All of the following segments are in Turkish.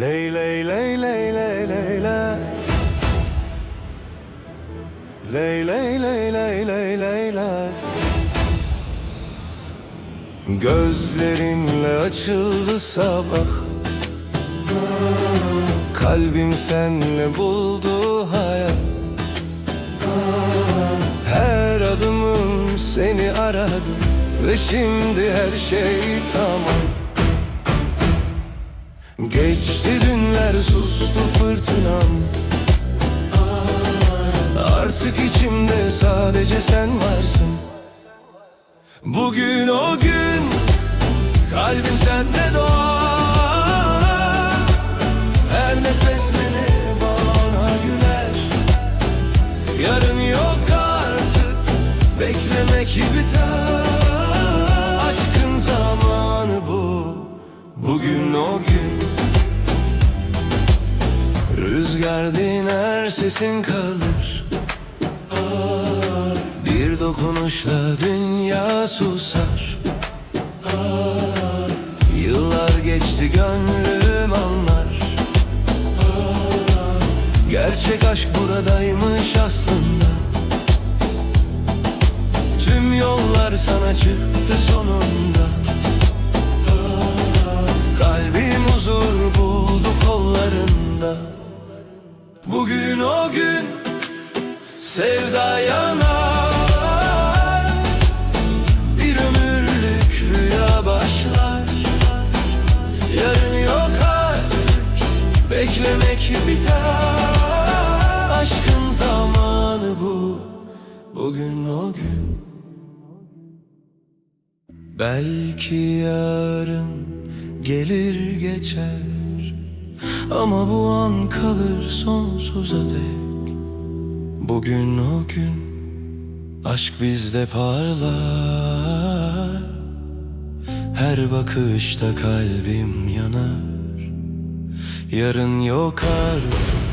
Ley ley ley ley ley ley ley Ley ley ley ley ley ley ley Gözlerinle açıldı sabah. Kalbim senle buldu hayat. Her adımım seni aradı Ve şimdi her şey tamam Geçti dünler sustu fırtınam. Artık içimde sadece sen varsın. Bugün o gün Kalbim sende doğar. Her nefesle bana güler. Yarın yok artık Beklemek biter Rüzgar diner sesin kalır. Bir dokunuşla dünya susar. Yıllar geçti gönlüm anlar. Gerçek aşk buradaymış aslında. Tüm yollar sana çıktı sonunda Bugün o gün sevda yanar. Bir ömürlük rüya başlar. Yarın yok artık beklemek biter. Aşkın zamanı bu Bugün o gün. Belki yarın gelir geçer Ama bu an kalır sonsuza dek. Bugün o gün Aşk bizde parlar. Her bakışta kalbim yanar. Yarın yok artık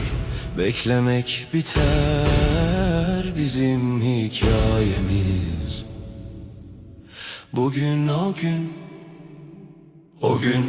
Beklemek biter Bizim hikayemiz. Bugün o gün O gün